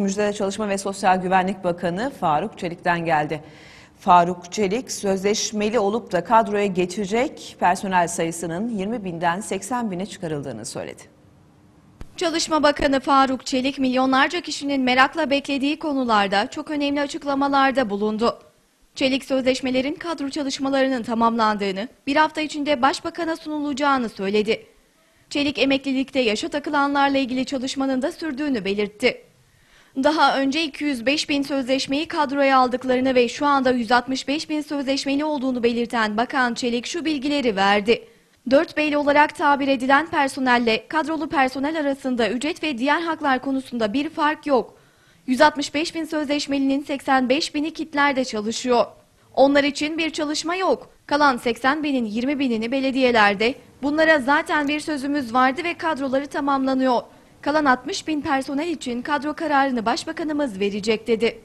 Müjde Çalışma ve Sosyal Güvenlik Bakanı Faruk Çelik'ten geldi. Faruk Çelik sözleşmeli olup da kadroya geçecek personel sayısının 20 binden 80 bine çıkarıldığını söyledi. Çalışma Bakanı Faruk Çelik milyonlarca kişinin merakla beklediği konularda çok önemli açıklamalarda bulundu. Çelik sözleşmelerin kadro çalışmalarının tamamlandığını, bir hafta içinde başbakana sunulacağını söyledi. Çelik emeklilikte yaşa takılanlarla ilgili çalışmanın da sürdüğünü belirtti. Daha önce 205 bin sözleşmeyi kadroya aldıklarını ve şu anda 165 bin sözleşmeli olduğunu belirten Bakan Çelik şu bilgileri verdi. 4 beyli olarak tabir edilen personelle kadrolu personel arasında ücret ve diğer haklar konusunda bir fark yok. 165 bin sözleşmelinin 85 bini kitlerde çalışıyor. Onlar için bir çalışma yok. Kalan 80 binin 20 binini belediyelerde. Bunlara zaten bir sözümüz vardı ve kadroları tamamlanıyor. Kalan 60 bin personel için kadro kararını başbakanımız verecek dedi.